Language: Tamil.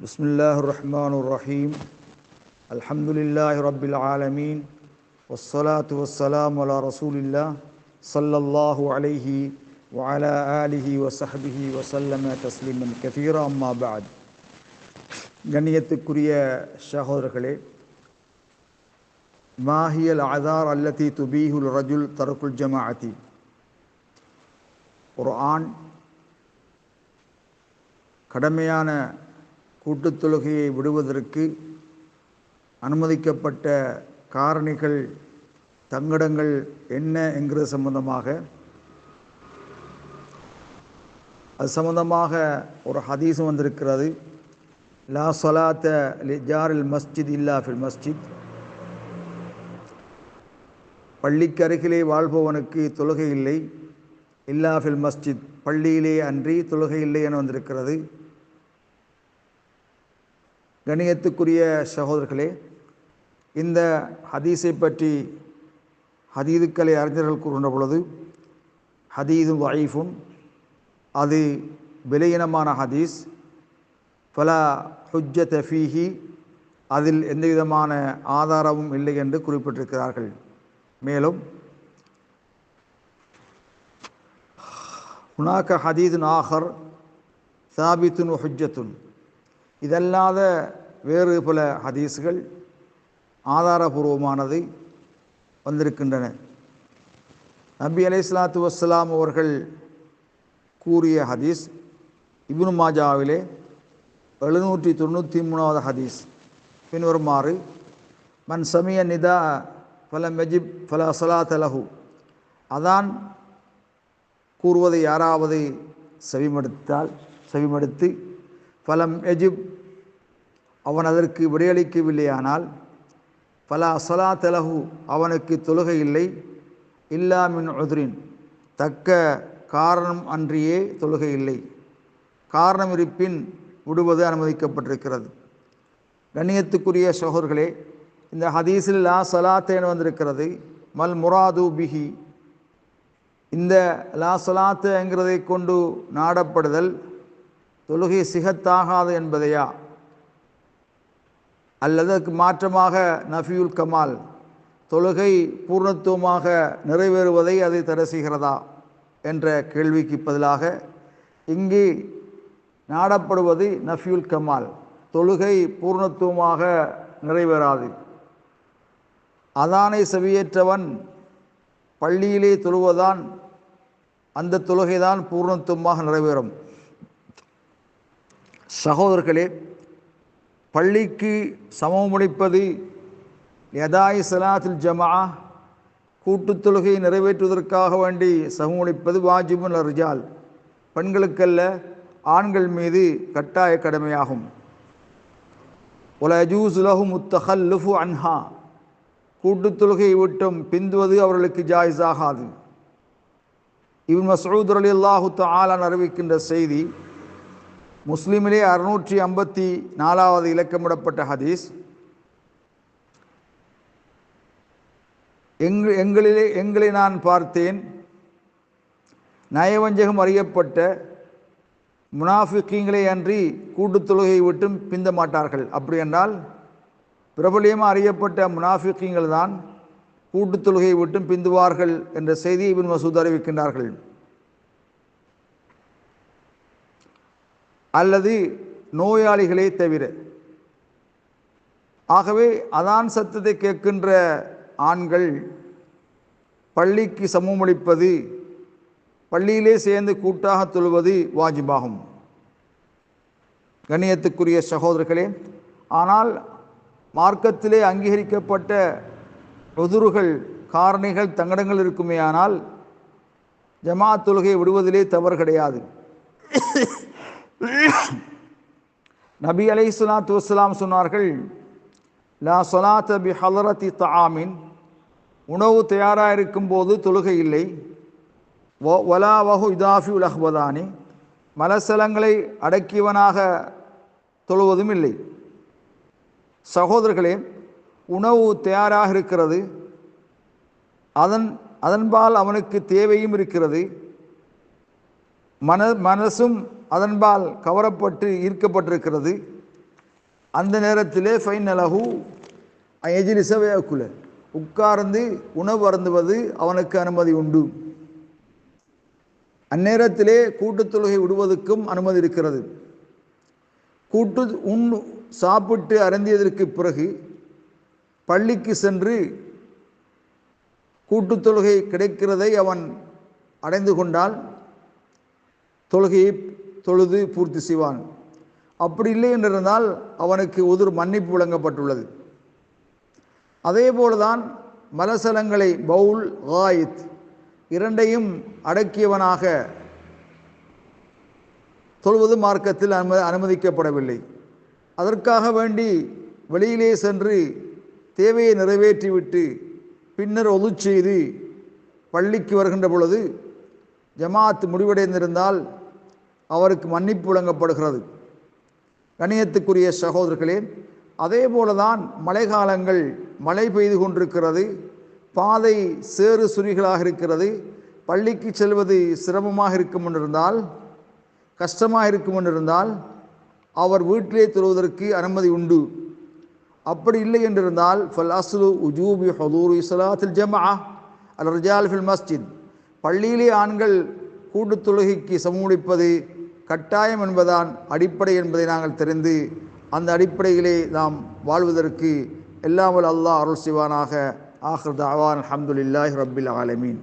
بسم الله الرحمن الرحيم الحمد لله رب العالمين والصلاة والسلام على رسول الله صلى الله عليه وعلى آله وصحبه وسلم تسليما كثيرا أما بعد கண்ணியத்துக்குரிய சகோதரர்களே மாஹியல் ஆதார் அல்லதி துபீஹுல் ரஜுல் தரக்குல் ஜமாஅத்தி ஒரு ஆண் கடமையான கூட்டுத் தொழுகையை விடுவதற்கு அனுமதிக்கப்பட்ட காரணிகள் தங்கடங்கள் என்ன என்கிறது சம்பந்தமாக? அது சம்பந்தமாக ஒரு ஹதீஸும் வந்திருக்கிறது. லா சொலாத்த லிஜாரில் மஸ்ஜித் இல்லா ஃபில் மஸ்ஜித். பள்ளிக்கு அருகிலே வாழ்பவனுக்கு தொழுகை இல்லை. இல்லா ஃபில் மஸ்ஜித் பள்ளியிலே அன்றி தொழுகை இல்லை என வந்திருக்கிறது. கணியத்துக்குரிய சகோதரர்களே இந்த ஹதீஸை பற்றி ஹதீதுக்களை அறிஞர்கள் கூறுகின்ற பொழுது ஹதீது வாயிஃபும் அது விலையினமான ஹதீஸ் ஃபலா ஹுஜ்ஜ தஃபீஹி அதில் எந்த விதமான ஆதாரமும் இல்லை என்று குறிப்பிட்டிருக்கிறார்கள். மேலும் ஹுனாக்க ஹதீதுன் ஆஹர் சாபித்துன் ஹுஜ்ஜத்துன். இதல்லாத வேறு பல ஹதீஸ்கள் ஆதாரபூர்வமானது வந்திருக்கின்றன. நபி அலை சலாத்து வஸ்லாம் அவர்கள் கூறிய ஹதீஸ் இப்னு மாஜாவிலே எழுநூற்றி தொண்ணூற்றி மூணாவது ஹதீஸ். பின்வருமாறு மன் சமிய நிதா பல மெஜிப் பல சலாத் தலகு அதான் கூறுவதை யாராவது செவிமடுத்தால் செவிமடுத்து பலம் எஜிப் அவன் அதற்கு விடையளிக்கவில்லையானால் பல அசலா தலகு அவனுக்கு தொழுகை இல்லை இல்லாமின் உதிரின் தக்க காரணம் அன்றியே தொழுகை இல்லை. காரணம் இருப்பின் விடுவது அனுமதிக்கப்பட்டிருக்கிறது. கண்ணியத்துக்குரிய சோகர்களே இந்த ஹதீஸில் லா சலாத்தேன்னு வந்திருக்கிறது. மல் முராது பிஹி இந்த லா சலாத்துங்கிறதை கொண்டு நாடப்படுதல் தொழுகை சிகத்தாகாது என்பதையா? அல்லது அதுக்கு மாற்றமாக நஃபியுல் கமால் தொழுகை பூர்ணத்துவமாக நிறைவேறுவதை அதை தடை செய்கிறதா என்ற கேள்விக்கு பதிலாக இங்கு நாடப்படுவது நஃபியுல் கமால். தொழுகை பூர்ணத்துவமாக நிறைவேறாது. அதானை செவியேற்றவன் பள்ளியிலே தொழுவதான் அந்த தொழுகைதான் பூர்ணத்துவமாக நிறைவேறும். சகோதரர்களே பள்ளிக்கு சமம் முடிப்பது யதாய் சலாத்தில் ஜமா கூட்டுத் தொழுகையை நிறைவேற்றுவதற்காக வேண்டி சமமளிப்பது வாஜிபுன் அர்ஜால். பெண்களுக்கல்ல ஆண்கள் மீது கட்டாய கடமையாகும். ஒல முத்தஹல் முத்தஹல்லுஃபு அன்ஹா. கூட்டுத் தொழுகையை விட்டும் பிந்துவது அவர்களுக்கு ஜாயிஸாகாது. இவன் மசூத் அலி அல்லாஹு தாலான் அறிவிக்கின்ற செய்தி முஸ்லீமிலே அறுநூற்றி ஐம்பத்தி நாலாவது இலக்கமிடப்பட்ட ஹதீஸ். எங் எங்களிலே எங்களை நான் பார்த்தேன். நயவஞ்சகம் அறியப்பட்ட முனாஃபிக்கீங்களே அன்றி கூட்டுத் தொழுகையை விட்டும் பிந்த மாட்டார்கள். அப்படி என்றால் பிரபலியமாக அறியப்பட்ட முனாஃபிக்கீங்கள் தான் கூட்டுத் தொழுகையை விட்டும் பிந்துவார்கள் என்ற செய்தியை இபின் மசூத் அறிவிக்கின்றார்கள். அல்லது நோயாளிகளே தவிர. ஆகவே அதான் சத்தத்தை கேட்கின்ற ஆண்கள் பள்ளிக்கு சமமளிப்பது பள்ளியிலே சேர்ந்து கூட்டாக தொழுவது வாஜிபாகும். கண்ணியத்துக்குரிய சகோதரர்களே ஆனால் மார்க்கத்திலே அங்கீகரிக்கப்பட்ட உதுறுகள் காரணிகள் தங்கடங்கள் இருக்குமேயானால் ஜமா தொழுகையை விடுவதிலே தவறு கிடையாது. நபி அலை சலாத்து வஸ்லாம் சொன்னார்கள் லா சொலாத்த பி ஹலரத்தி தாமின் உணவு தயாராக இருக்கும்போது தொழுகை இல்லை. ஒலா வஹு இதாஃபி உலஹ்பதானி மலசலங்களை அடக்கியவனாக தொழுவதும் இல்லை. சகோதரர்களே உணவு தயாராக இருக்கிறது அதன் அதன்பால் அவனுக்கு தேவையும் இருக்கிறது. மன மனசும் அதன்பால் கவரப்பட்டு ஈர்க்கப்பட்டிருக்கிறது. அந்த நேரத்திலே ஃபைன் அலஹு எஜிலிசவையாக்குல உட்கார்ந்து உணவு அருந்துவது அவனுக்கு அனுமதி உண்டு. அந்நேரத்திலே கூட்டுத் தொழுகை விடுவதற்கும் அனுமதி இருக்கிறது. கூட்டு உண் சாப்பிட்டு அருந்தியதற்கு பிறகு பள்ளிக்கு சென்று கூட்டுத் தொழுகை கிடைக்கிறதை அவன் அடைந்து கொண்டால் தொழுகையை தொழுது பூர்த்தி செய்வான். அப்படி இல்லை என்றிருந்தால் அவனுக்கு உதிர் மன்னிப்பு வழங்கப்பட்டுள்ளது. அதே போலதான் மலசலங்களை பவுல் காயித் இரண்டையும் அடக்கியவனாக தொழுவது மார்க்கத்தில் அனும அனுமதிக்கப்படவில்லை. அதற்காக வேண்டி வெளியிலே சென்று தேவையை நிறைவேற்றிவிட்டு பின்னர் ஒது செய்து பள்ளிக்கு வருகின்ற பொழுது ஜமாத் முடிவடைந்திருந்தால் அவருக்கு மன்னிப்பு வழங்கப்படுகிறது. கணியத்துக்குரிய சகோதரர்களே அதே போலதான் மழைக்காலங்கள் மழை பெய்து கொண்டிருக்கிறது பாதை சேறு சுரிகளாக இருக்கிறது பள்ளிக்கு செல்வது சிரமமாக இருக்கும் என்றிருந்தால் கஷ்டமாக இருக்கும் என்றிருந்தால் அவர் வீட்டிலே தொழுவதற்கு அனுமதி உண்டு. அப்படி இல்லை என்றிருந்தால் ஃபல் அஸ்லு உஜூபி ஹதூர் இஸ்லாத்தில் ஜமா அல் ரஜால் ஃபில் மஸ்ஜித். பள்ளியிலே ஆண்கள் கூட்டுத் தொழுகைக்கு சமூடிப்பது கட்டாயம் என்பதான் அடிப்படை என்பதை நாங்கள் தெரிந்து அந்த அடிப்படையிலே நாம் வாழ்வதற்கு எல்லாமல் அல்லாஹ் அருள் சிவானாக ஆஹ்ரத் அவான் அஹமதுல்லாஹி ரபில் ஆலமீன்.